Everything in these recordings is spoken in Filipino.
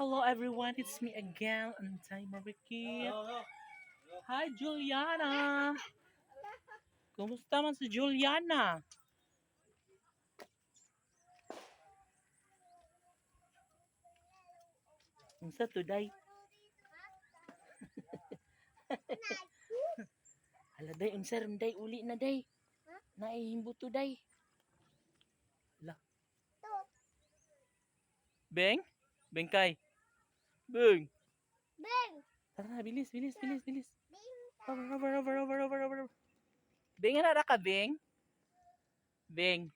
Hello everyone, it's me again, Antay Marikit. Hi Juliana! Kumusta man si Juliana? Unsa today? Hala day, unsa ron day, uli na day. Naihimbo to day. Hala. Beng? Beng kay? Beng! Beng! Tara na, bilis, bilis, bilis, bilis. Over, over, over, over, over, over. Beng, na ka, Beng? Beng.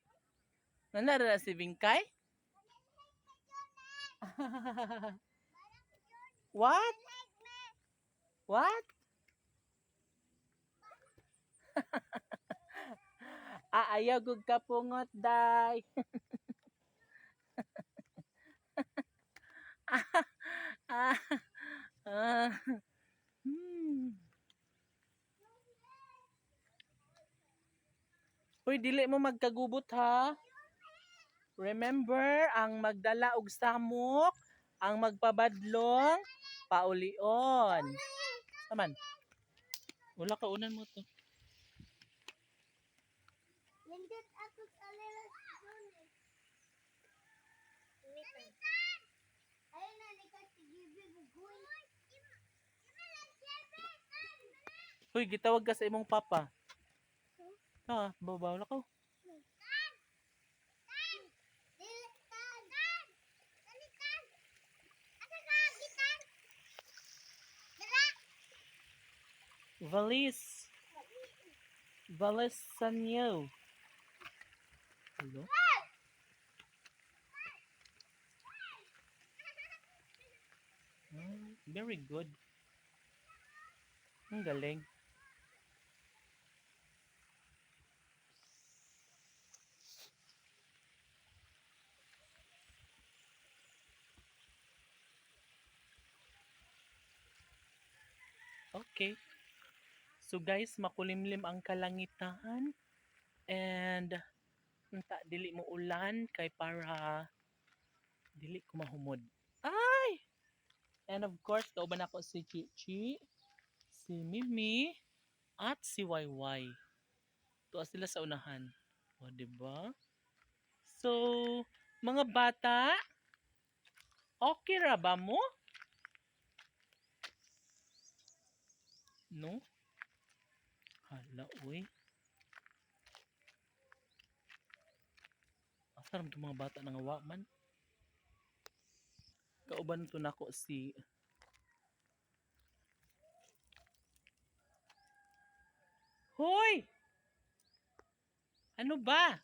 Nandara na si Bingkay? What? What? ah, ayaw gug ka pungot, day. ah, ah, hmm. Uy, dili mo magkagubot ha. Remember, ang magdala og samok, ang magpabadlong, paulion. Saman. Wala ka unan mo to. Nindot ako sa lelas doon. Ayun na, ni kasi gibi bugoy. Uy, gitawag ka sa imong papa. Ha, babaw na ko. Valis. Valis Sanyo. Hello? Hmm, very good. Ang galing. Okay. So guys, makulimlim ang kalangitan and unta dili mo ulan kay para dili ko mahumod. Ay! And of course, kauban ako si Chichi, si Mimi, at si Wayway. Tuwa sila sa unahan. O, ba? So, mga bata, okay ra ba mo? No? Hala, uy. Asa ram itong mga bata nga wa man? Kauban to nako si Hoy! Ano ba?